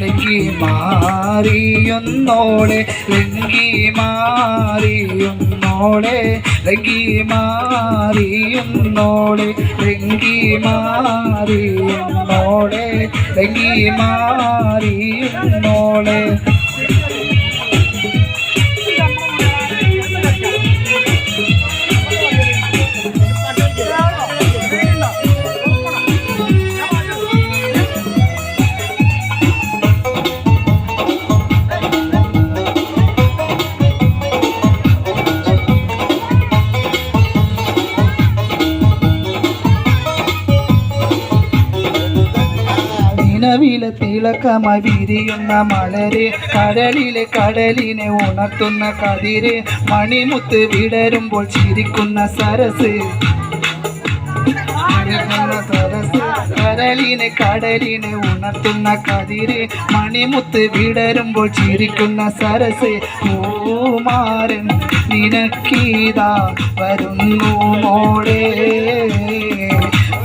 ലങ്കി മാറിയൊന്നോളെ ലങ്കി മാറിയൊന്നോളെ ലങ്കി മാറിയൊന്നോളെ ലെങ്കി മാറിയൊന്നോളെ. നിലവിലെ തിളക്കമായി വിരിയുന്ന മലരെ കടലിലെ കടലിനെ ഉണർത്തുന്ന കതിരെ മണിമുത്ത് വിടരുമ്പോൾ ചിരിക്കുന്ന സരസ്. കടലിനെ കടലിനെ ഉണർത്തുന്ന കതിരെ മണിമുത്ത് വിടരുമ്പോൾ ചിരിക്കുന്ന സരസ്. പൂമാരൻ നിനക്കീതാ വരുന്നു മോളെ.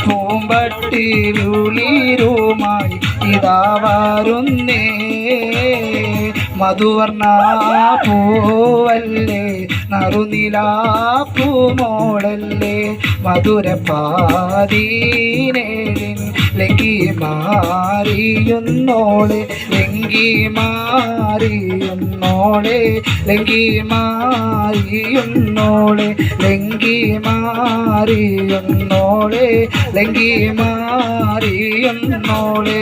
പൂമ്പട്ടിരുളിരുമായി ഇതാ വരുന്നേ മധുവർണ പൂവല്ലേ നറുനിലാപ്പൂമോളല്ലേ മധുരപ്പാതീനേഴിൻ ലങ്കി മാറിയുന്നോളെ ലങ്കി മാറിയുന്നോളെ ലങ്കി മാറിയുന്നോളെ ലങ്കി മാറിയുന്നോളെ ലങ്കി മാറിയൊന്നോളെ.